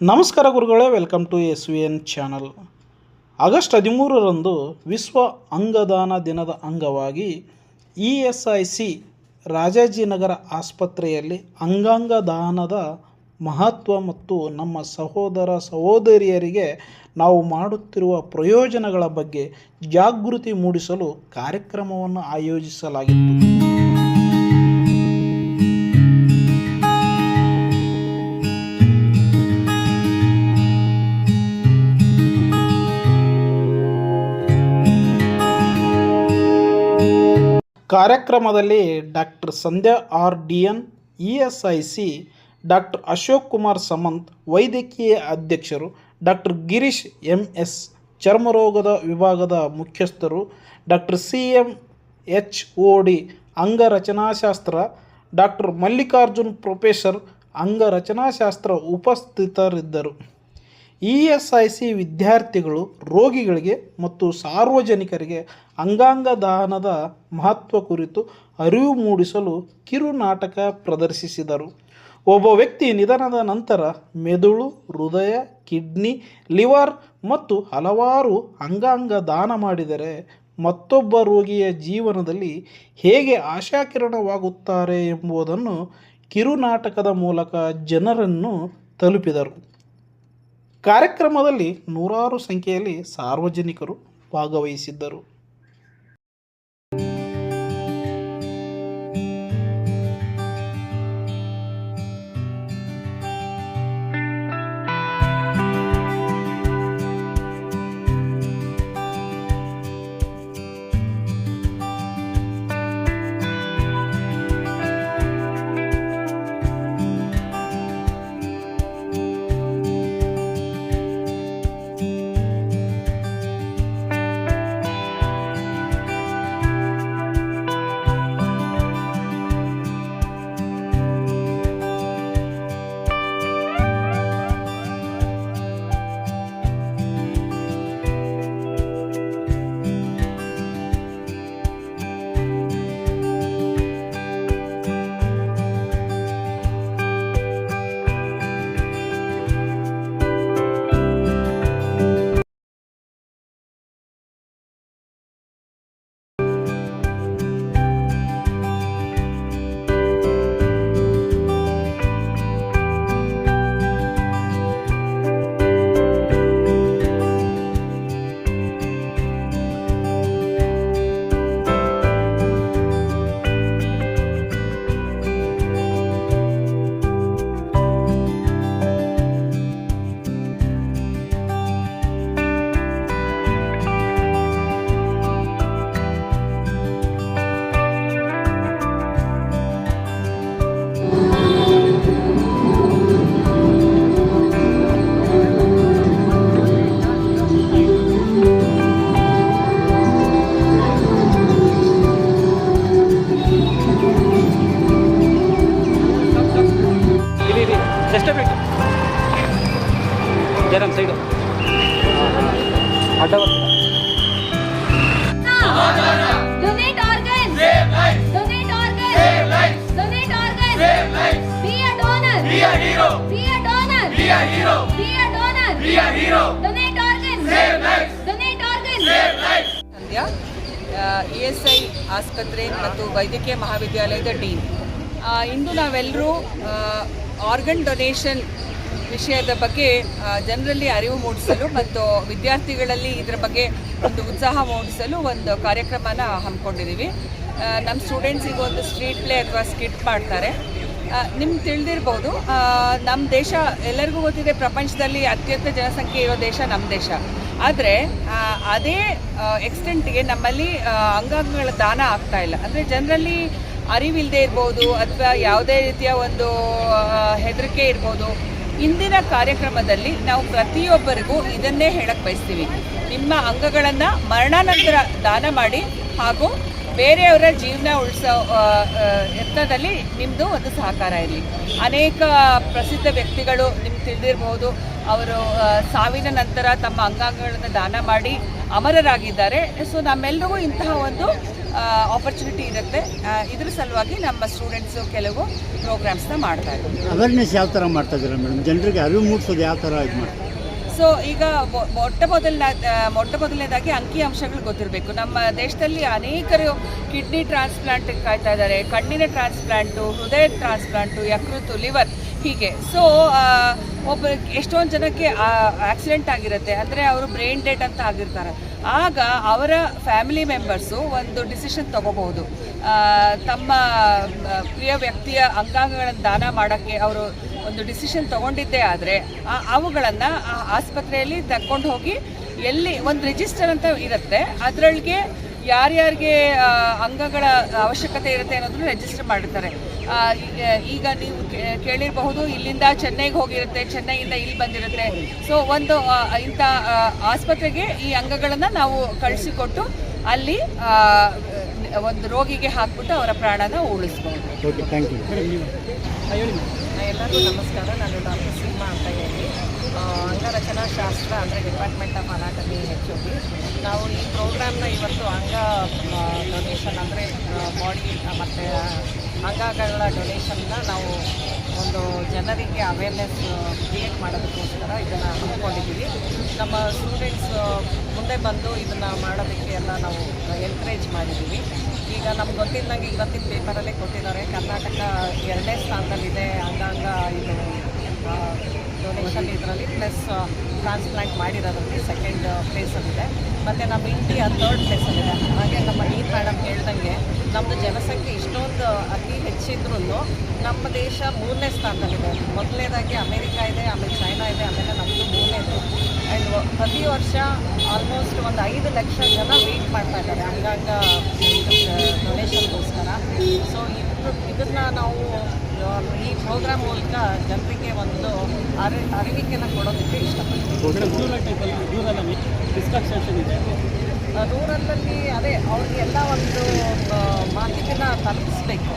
ನಮಸ್ಕಾರ ಗುರುಗಳೇ welcome to S V N channel August ಹದಿಮೂರರಂದು ವಿಶ್ವ ಅಂಗದಾನ ದಿನದ ಅಂಗವಾಗಿ E S I C Rajajinagar ಆಸ್ಪತ್ರೆಯಲ್ಲಿ ಅಂಗಾಂಗ ದಾನದ ಮಹತ್ವ ಮತ್ತು ನಮ್ಮ ಸಹೋದರ ಸಹೋದರಿಯರಿಗೆ ನಾವು ಮಾಡುತ್ತಿರುವ ಪ್ರಯೋಜನಗಳ ಬಗ್ಗೆ ಜಾಗೃತಿ ಮೂಡಿಸಲು ಕಾರ್ಯಕ್ರಮವನ್ನು ಆಯೋಜಿಸಲಾಗಿತ್ತು. ಕಾರ್ಯಕ್ರಮದಲ್ಲಿ doctor Sandhya R D N, E S I C, doctor Ashok Kumar Samanth, ವೈದ್ಯಕೀಯ ಅಧ್ಯಕ್ಷರು ಡಾಕ್ಟರ್ ಗಿರೀಶ್ ಎಂ ಎಸ್ ಚರ್ಮರೋಗದ ವಿಭಾಗದ ಮುಖ್ಯಸ್ಥರು doctor C M H O D, ಅಂಗರಚನಾಶಾಸ್ತ್ರ doctor Mallikarjun professor, ಅಂಗರಚನಾಶಾಸ್ತ್ರ ಉಪಸ್ಥಿತರಿದ್ದರು. ಇ ಎಸ್ ಐ ಸಿ ವಿದ್ಯಾರ್ಥಿಗಳು ರೋಗಿಗಳಿಗೆ ಮತ್ತು ಸಾರ್ವಜನಿಕರಿಗೆ ಅಂಗಾಂಗ ದಾನದ ಮಹತ್ವ ಕುರಿತು ಅರಿವು ಮೂಡಿಸಲು ಕಿರು ನಾಟಕ ಪ್ರದರ್ಶಿಸಿದರು. ಒಬ್ಬ ವ್ಯಕ್ತಿ ನಿಧನದ ನಂತರ ಮೆದುಳು, ಹೃದಯ, ಕಿಡ್ನಿ, ಲಿವರ್ ಮತ್ತು ಹಲವಾರು ಅಂಗಾಂಗ ದಾನ ಮಾಡಿದರೆ ಮತ್ತೊಬ್ಬ ರೋಗಿಯ ಜೀವನದಲ್ಲಿ ಹೇಗೆ ಆಶಾಕಿರಣವಾಗುತ್ತಾರೆ ಎಂಬುದನ್ನು ಕಿರುನಾಟಕದ ಮೂಲಕ ಜನರನ್ನು ತಲುಪಿದರು. ಕಾರ್ಯಕ್ರಮದಲ್ಲಿ ನೂರಾರು ಸಂಖ್ಯೆಯಲ್ಲಿ ಸಾರ್ವಜನಿಕರು ಭಾಗವಹಿಸಿದ್ದರು. Be a hero. Donate organs. Save lives. Donate organs. Save lives. Sandhya E S I ಆಸ್ಪತ್ರೆ ಮತ್ತು ವೈದ್ಯಕೀಯ ಮಹಾವಿದ್ಯಾಲಯದ ಡೀನ್ ಇಂದು ನಾವೆಲ್ಲರೂ ಆರ್ಗನ್ ಡೊನೇಷನ್ ವಿಷಯದ ಬಗ್ಗೆ ಜನರಲ್ಲಿ ಅರಿವು ಮೂಡಿಸಲು ಮತ್ತು ವಿದ್ಯಾರ್ಥಿಗಳಲ್ಲಿ ಇದರ ಬಗ್ಗೆ ಒಂದು ಉತ್ಸಾಹ ಮೂಡಿಸಲು ಒಂದು ಕಾರ್ಯಕ್ರಮನ ಹಮ್ಮಿಕೊಂಡಿದ್ದೀವಿ ನಮ್ಮ ಸ್ಟೂಡೆಂಟ್ಸಿಗೆ ಒಂದು ಸ್ಟ್ರೀಟ್ ಪ್ಲೇ ಅಥವಾ ಸ್ಕಿಟ್ ಮಾಡ್ತಾರೆ ನಿಮ್ಗೆ ತಿಳಿದಿರ್ಬೋದು. ನಮ್ಮ ದೇಶ ಎಲ್ಲರಿಗೂ ಗೊತ್ತಿದೆ, ಪ್ರಪಂಚದಲ್ಲಿ ಅತ್ಯಂತ ಜನಸಂಖ್ಯೆ ಇರೋ ದೇಶ ನಮ್ಮ ದೇಶ. ಆದರೆ ಅದೇ ಎಕ್ಸ್ಟೆಂಟ್ಗೆ ನಮ್ಮಲ್ಲಿ ಅಂಗಾಂಗಗಳ ದಾನ ಆಗ್ತಾ ಇಲ್ಲ. ಅಂದರೆ ಜನರಲ್ಲಿ ಅರಿವಿಲ್ಲದೆ ಇರ್ಬೋದು, ಅಥವಾ ಯಾವುದೇ ರೀತಿಯ ಒಂದು ಹೆದರಿಕೆ ಇರ್ಬೋದು. ಇಂದಿನ ಕಾರ್ಯಕ್ರಮದಲ್ಲಿ ನಾವು ಪ್ರತಿಯೊಬ್ಬರಿಗೂ ಇದನ್ನೇ ಹೇಳಕ್ಕೆ ಬಯಸ್ತೀವಿ. ನಿಮ್ಮ ಅಂಗಗಳನ್ನು ಮರಣಾನಂತರ ದಾನ ಮಾಡಿ ಹಾಗೂ ಬೇರೆಯವರ ಜೀವನ ಉಳಿಸೋ ಯತ್ನದಲ್ಲಿ ನಿಮ್ಮದು ಒಂದು ಸಹಕಾರ ಇರಲಿ. ಅನೇಕ ಪ್ರಸಿದ್ಧ ವ್ಯಕ್ತಿಗಳು ನಿಮ್ಗೆ ತಿಳಿದಿರ್ಬೋದು. ಅವರು ಸಾವಿನ ನಂತರ ತಮ್ಮ ಅಂಗಾಂಗಗಳನ್ನು ದಾನ ಮಾಡಿ ಅಮರರಾಗಿದ್ದಾರೆ. ಸೊ ನಮ್ಮೆಲ್ಲರಿಗೂ ಇಂತಹ ಒಂದು ಆಪರ್ಚುನಿಟಿ ಇರುತ್ತೆ. ಇದ್ರ ಸಲುವಾಗಿ ನಮ್ಮ ಸ್ಟೂಡೆಂಟ್ಸು ಕೆಲವು ಪ್ರೋಗ್ರಾಮ್ಸ್ನ ಮಾಡ್ತಾ ಇದ್ದಾರೆ. ಅವೇರ್ನೆಸ್ ಯಾವ ಥರ ಮಾಡ್ತಾ ಇದ್ದೀರಾ ಮೇಡಮ್ ಜನರಿಗೆ ಅರಿವು ಮೂಡಿಸೋದು ಯಾವ ಥರ ಇದು ಮಾಡ್ತಾರೆ? ಸೊ ಈಗ ಮೊಟ್ಟ ಮೊದಲನ ಮೊಟ್ಟ ಮೊದಲನೇದಾಗಿ ಅಂಕಿ ಅಂಶಗಳು ಗೊತ್ತಿರಬೇಕು. ನಮ್ಮ ದೇಶದಲ್ಲಿ ಅನೇಕರು ಕಿಡ್ನಿ ಟ್ರಾನ್ಸ್ಪ್ಲಾಂಟ್ ಕಾಯ್ತಾ ಇದ್ದಾರೆ. ಕಣ್ಣಿನ ಟ್ರಾನ್ಸ್ಪ್ಲಾಂಟು, ಹೃದಯ ಟ್ರಾನ್ಸ್ಪ್ಲಾಂಟು ಯಕೃತು ಲಿವರ್ ಹೀಗೆ. ಸೊ ಒಬ್ಬ ಎಷ್ಟೊಂದು ಜನಕ್ಕೆ ಆಕ್ಸಿಡೆಂಟ್ ಆಗಿರುತ್ತೆ. ಅಂದರೆ ಅವರು ಬ್ರೈನ್ ಡೆಡ್ ಅಂತ ಆಗಿರ್ತಾರೆ. ಆಗ ಅವರ ಫ್ಯಾಮಿಲಿ ಮೆಂಬರ್ಸು ಒಂದು ಡಿಸಿಷನ್ ತಗೋಬಹುದು. ತಮ್ಮ ಪ್ರಿಯ ವ್ಯಕ್ತಿಯ ಅಂಗಾಂಗಗಳನ್ನು ದಾನ ಮಾಡೋಕ್ಕೆ ಅವರು ಒಂದು ಡಿಸಿಷನ್ ತಗೊಂಡಿದ್ದೇ ಆದರೆ ಅವುಗಳನ್ನು ಆಸ್ಪತ್ರೆಯಲ್ಲಿ ತಕ್ಕೊಂಡು ಹೋಗಿ ಎಲ್ಲಿ ಒಂದು ರಿಜಿಸ್ಟರ್ ಅಂತ ಇರುತ್ತೆ ಅದರೊಳಗೆ ಯಾರ್ಯಾರಿಗೆ ಅಂಗಗಳ ಅವಶ್ಯಕತೆ ಇರುತ್ತೆ ಅನ್ನೋದನ್ನು ರಿಜಿಸ್ಟರ್ ಮಾಡಿರ್ತಾರೆ. ಈಗ- ಈಗ ನೀವು ಕೇ- ಕೇಳಿರಬಹುದು ಇಲ್ಲಿಂದ ಚೆನ್ನೈಗೆ ಹೋಗಿರುತ್ತೆ ಚೆನ್ನೈಯಿಂದ ಇಲ್ಲಿ ಬಂದಿರುತ್ತೆ. ಸೊ ಒಂದು ಇಂಥ ಆಸ್ಪತ್ರೆಗೆ ಈ ಅಂಗಗಳನ್ನು ನಾವು ಕಳಿಸಿಕೊಟ್ಟು ಅಲ್ಲಿ ಒಂದು ರೋಗಿಗೆ ಹಾಕ್ಬಿಟ್ಟು ಅವರ ಪ್ರಾಣನ ಉಳಿಸ್ಬೋದು. ಓಕೆ ಥ್ಯಾಂಕ್ ಯು ಎಲ್ಲರಿಗೂ ನಮಸ್ಕಾರ. ನಾನು ಡಾಕ್ಟರ್ ಸೀಮಾ ಅಂತ ಹೇಳಿ. ಅಂಗರಚನಾ ಶಾಸ್ತ್ರ ಅಂದರೆ ಡಿಪಾರ್ಟ್ಮೆಂಟ್ ಆಫ್ ಅನಾಟಮಿ ಬಿ ನಾವು ಈ ಪ್ರೋಗ್ರಾಮ್ನ ಇವತ್ತು ಅಂಗ ಡೊನೇಷನ್ ಅಂದರೆ ಬಾಡಿ ಮತ್ತು ಅಂಗಗಳ ಡೊನೇಷನ್ನ ನಾವು ಒಂದು ಜನರಿಗೆ ಅವೇರ್ನೆಸ್ ಕ್ರಿಯೇಟ್ ಮಾಡೋದಕ್ಕೋಸ್ಕರ ಇದನ್ನು ಹಮ್ಮಿಕೊಂಡಿದ್ದೀವಿ. ನಮ್ಮ ಸ್ಟೂಡೆಂಟ್ಸ್ ಮುಂದೆ ಬಂದು ಇದನ್ನು ಮಾಡೋದಕ್ಕೆ ಎಲ್ಲ ನಾವು ಎನ್ಕರೇಜ್ ಮಾಡಿದ್ದೀವಿ. ಈಗ ನಮ್ಗೆ ಗೊತ್ತಿದ್ದಂಗೆ ಇವತ್ತಿನ ಪೇಪರಲ್ಲೇ ಕೊಟ್ಟಿದ್ದಾರೆ. ಕರ್ನಾಟಕ ಎರಡನೇ ಸ್ಥಾನದಲ್ಲಿದೆ. ಅಂಗಾಂಗ ಇದು ಡೊನೇಷನ್ ಇದರಲ್ಲಿ ಪ್ಲಸ್ ಟ್ರಾನ್ಸ್ಪ್ಲಾಂಟ್ ಮಾಡಿರೋದ್ರಲ್ಲಿ ಸೆಕೆಂಡ್ ಪ್ಲೇಸಲ್ಲಿದೆ ಮತ್ತು ನಮ್ಮ ಇಂಡಿಯಾ ಥರ್ಡ್ ಪ್ಲೇಸಲ್ಲಿದೆ ಹಾಗೆ ನಮ್ಮ ಈ ಮೇಡಮ್ ಹೇಳ್ದಂಗೆ ನಮ್ಮದು ಜನಸಂಖ್ಯೆ ಇಷ್ಟೊಂದು ಅತಿ ಹೆಚ್ಚಿದ್ರೂ ನಮ್ಮ ದೇಶ ಮೂರನೇ ಸ್ಥಾನದಲ್ಲಿದೆ. ಮೊದಲನೇದಾಗಿ ಅಮೇರಿಕಾ ಇದೆ, ಆಮೇಲೆ ಚೈನಾ ಇದೆ, ಆಮೇಲೆ ನಮ್ಮದು ಮೂರನೇದು. ಆ್ಯಂಡ್ ಪ್ರತಿ ವರ್ಷ ಆಲ್ಮೋಸ್ಟ್ ಒಂದು ಐದು ಲಕ್ಷ ಜನ ವೇಟ್ ಮಾಡ್ತಾ ಇದ್ದಾರೆ. ಅಂಗಾಂಗ ಡೊನೇಷನ್ಗೋಸ್ಕರ ಸೊ ಇದು ಇದನ್ನು ನಾವು ಈ ಪ್ರೋಗ್ರಾಮ್ ಮೂಲಕ ಜನರಿಗೆ ಒಂದು ಅರಿ ಅರಿವಿಕೆನ ಕೊಡೋದಕ್ಕೆ ಇಷ್ಟಪಡ್ತೀವಿ. ರೂರಲ್ಲಲ್ಲಿ ಅದೇ ಅವ್ರಿಗೆಲ್ಲ ಒಂದು ಮಾಹಿತಿನ ತಲುಪಿಸ್ಬೇಕು.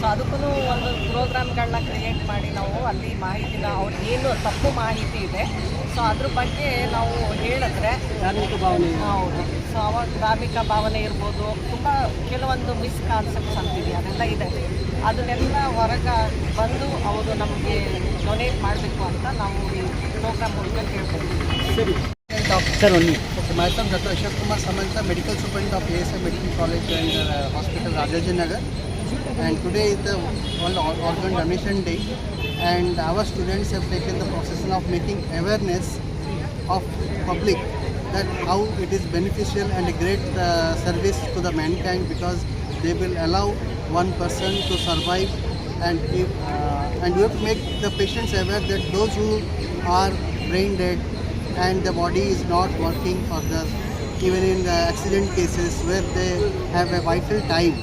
ಸೊ ಅದಕ್ಕೂ ಒಂದು ಪ್ರೋಗ್ರಾಮ್ಗಳನ್ನ ಕ್ರಿಯೇಟ್ ಮಾಡಿ ನಾವು ಅಲ್ಲಿ ಮಾಹಿತಿನ ಅವ್ರಿಗೆ ಏನು ತಪ್ಪು ಮಾಹಿತಿ ಇದೆ ಸೊ ಅದ್ರ ಬಗ್ಗೆ ನಾವು ಹೇಳಿದ್ರೆ ಧಾರ್ಮಿಕ ಭಾವನೆ. ಹೌದು. ಸೊ ಅವಾಗ ಧಾರ್ಮಿಕ ಭಾವನೆ ಇರ್ಬೋದು ತುಂಬ ಕೆಲವೊಂದು ಮಿಸ್ ಕಾನ್ಸೆಪ್ಟ್ಸ್ ಅದೆಲ್ಲ ಇದೆ. ಅದನ್ನೆಲ್ಲ ಹೊರಗೆ ಬಂದು ಅವರು ನಮಗೆ ಡೊನೇಟ್ ಮಾಡಬೇಕು ಅಂತ ನಾವು ಈ ಪ್ರೋಗ್ರಾಮ್ ಮೂಲಕ ಕೇಳ್ಬೋದು ಸರಿ. ಡಾಕ್ಟರ್. ಒಂದು ಓಕೆ ಮಾಡ್ತಾ doctor Ashok Kumar Samanta medical superintendent of E S I medical college and hospital Rajajinagar and today is ಒಂದು organ donation day And our students have taken the process of making awareness of public that how it is beneficial and a great uh, service to the mankind because they will allow one person to survive and if, uh, and we have to make the patients aware that those who are brain dead and the body is not working for the even in the accident cases where they have a vital time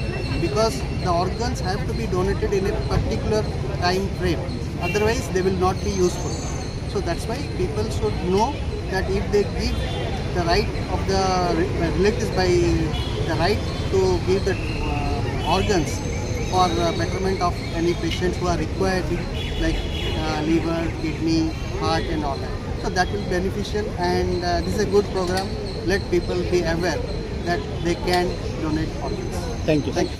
because the organs have to be donated in a particular time frame otherwise they will not be useful. So that's why people should know that if they give the right of the relatives by the right to give the uh, organs for betterment of any patients who are required like uh, liver, kidney, heart and all that. So that will be beneficial and uh, this is a good program. Let people be aware that they can donate organs. Thank you. Thank you.